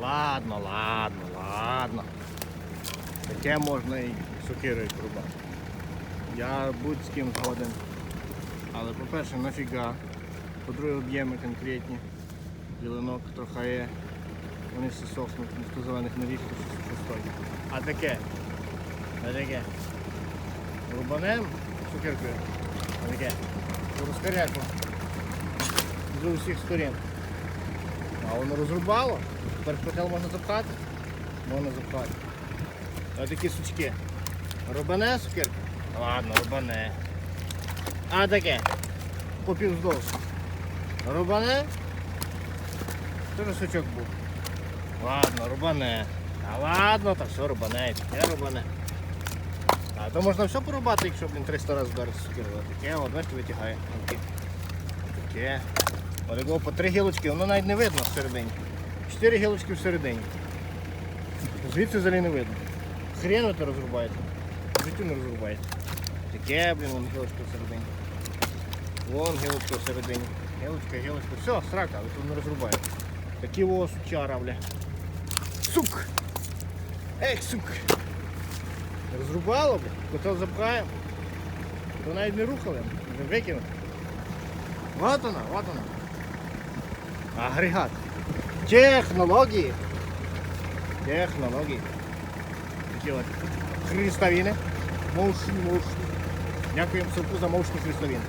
Ладно, ладно, ладно. Таке можна і сокирою рубати. Я будь з ким згоден. Але по-перше, нафіга. По-друге, об'єми конкретні. Ділинок трохи є. Вони всі сохнуть, ніхто зелених не ріже, то щось стоїть. А таке. А таке. Рубанем сукеркою. А таке. Розкаряку. З усіх сторін. А воно розрубало. Тепер котел можна запхати. Можна запхати. А такі сучки. Рубане сукерка? Ладно, рубане. А таке. Попівздовж. Рубане? Тоже сучок був. Ладно, рубане. А ладно, так все рубане, таке рубане. А то можна все порубати, якщо блін 300 разів вдарити сукеру. Таке, от бачите, витягає. Таке. Таке. От якого по три гілочки, воно навіть не видно всередині. Чотири гілочки всередині. Звідси взагалі не видно. Хрен то розрубаєте. Життю не розрубаєте. Таке, блін, вон гілочка всередині. Вон гілочка всередині. Гілочка, гілочка. Все, срака, ви тут не розрубаєте. Такі во сучара, бля. Сук! Ех, сук! Розрубало, бля. Котел запхаємо. То навіть не рухали, вже викинув. Вот вона, вот вона. Агрегат. Технології. Технології. Такі от хрестовини. Мовшні, мовшні. Дякуємо Совку за мовшні хрестовини.